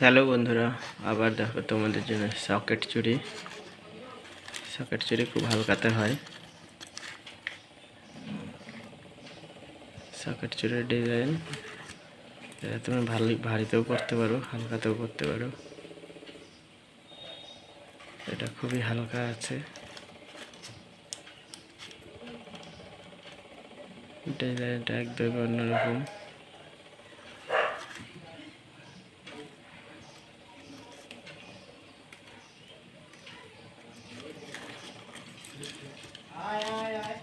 Hello বন্ধুরা, আবার দেখো তোমাদের জন্য সকেট চুড়ি সকেট চুড়ি খুব হালকাতে হয়। সকেট চুড়ির ডিজাইন এটা তুমি ভালো, ভারীতেও করতে পারো, হালকাতেও করতে পারো। এটা খুবই হালকা আছে। ডিজাইনটা একদমই অন্যরকম। Ay, ay, ay.